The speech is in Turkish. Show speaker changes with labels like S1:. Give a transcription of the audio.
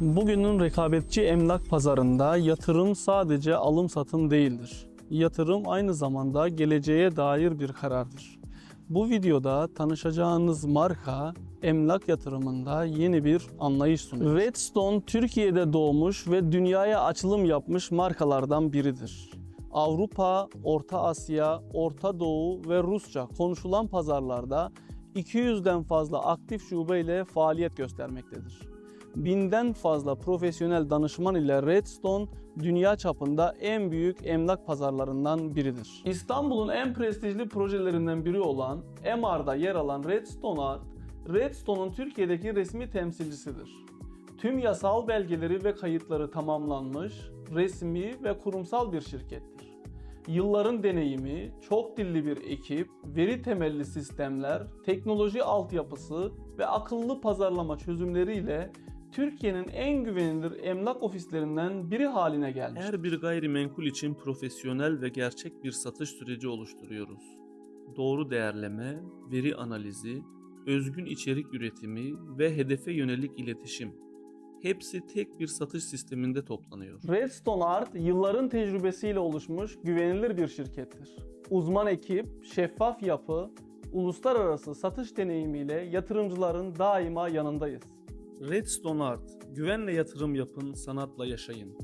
S1: Bugünün rekabetçi emlak pazarında yatırım sadece alım satım değildir. Yatırım aynı zamanda geleceğe dair bir karardır. Bu videoda tanışacağınız marka emlak yatırımında yeni bir anlayış sunuyor. Redstone Türkiye'de doğmuş ve dünyaya açılım yapmış markalardan biridir. Avrupa, Orta Asya, Orta Doğu ve Rusça konuşulan pazarlarda 200'den fazla aktif şube ile faaliyet göstermektedir. Binden fazla profesyonel danışman ile Redstone dünya çapında en büyük emlak pazarlarından biridir. İstanbul'un en prestijli projelerinden biri olan MR'da yer alan Redstone Art, Redstone'un Türkiye'deki resmi temsilcisidir. Tüm yasal belgeleri ve kayıtları tamamlanmış, resmi ve kurumsal bir şirkettir. Yılların deneyimi, çok dilli bir ekip, veri temelli sistemler, teknoloji altyapısı ve akıllı pazarlama çözümleriyle Türkiye'nin en güvenilir emlak ofislerinden biri haline gelmiş.
S2: Her bir gayrimenkul için profesyonel ve gerçek bir satış süreci oluşturuyoruz. Doğru değerleme, veri analizi, özgün içerik üretimi ve hedefe yönelik iletişim. Hepsi tek bir satış sisteminde toplanıyor.
S1: Redstone Art yılların tecrübesiyle oluşmuş güvenilir bir şirkettir. Uzman ekip, şeffaf yapı, uluslararası satış deneyimiyle yatırımcıların daima yanındayız.
S2: Redstone Art, güvenle yatırım yapın, sanatla yaşayın.